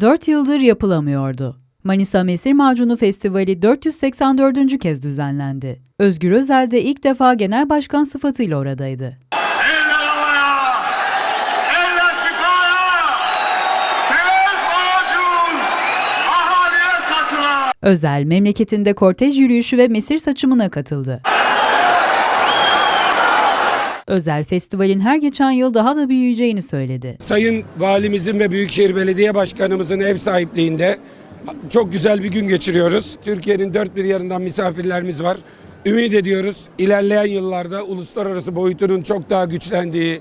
4 yıldır yapılamıyordu. Manisa Mesir Macunu Festivali 484. kez düzenlendi. Özgür Özel de ilk defa genel başkan sıfatıyla oradaydı. Özel memleketinde kortej yürüyüşü ve mesir saçımına katıldı. Özel festivalin her geçen yıl daha da büyüyeceğini söyledi. Sayın Valimizin ve Büyükşehir Belediye Başkanımızın ev sahipliğinde çok güzel bir gün geçiriyoruz. Türkiye'nin dört bir yanından misafirlerimiz var. Ümit ediyoruz ilerleyen yıllarda uluslararası boyutunun çok daha güçlendiği,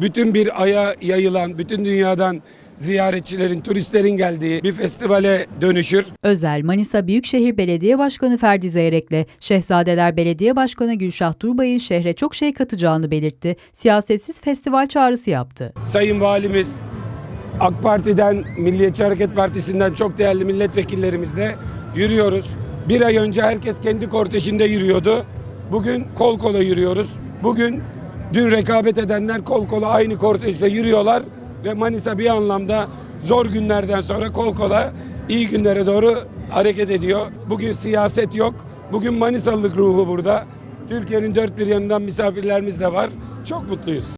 bütün bir aya yayılan, bütün dünyadan ziyaretçilerin, turistlerin geldiği bir festivale dönüşür. Özel Manisa Büyükşehir Belediye Başkanı Ferdi Zeyrek'le Şehzadeler Belediye Başkanı Gülşah Turbay'ın şehre çok şey katacağını belirtti. Siyasetsiz festival çağrısı yaptı. Sayın Valimiz, AK Parti'den, Milliyetçi Hareket Partisi'nden çok değerli milletvekillerimizle yürüyoruz. Bir ay önce herkes kendi kortejinde yürüyordu. Bugün kol kola yürüyoruz. Bugün dün rekabet edenler kol kola aynı kortejde yürüyorlar ve Manisa bir anlamda zor günlerden sonra kol kola iyi günlere doğru hareket ediyor. Bugün siyaset yok. Bugün Manisalılık ruhu burada. Türkiye'nin dört bir yanından misafirlerimiz de var. Çok mutluyuz.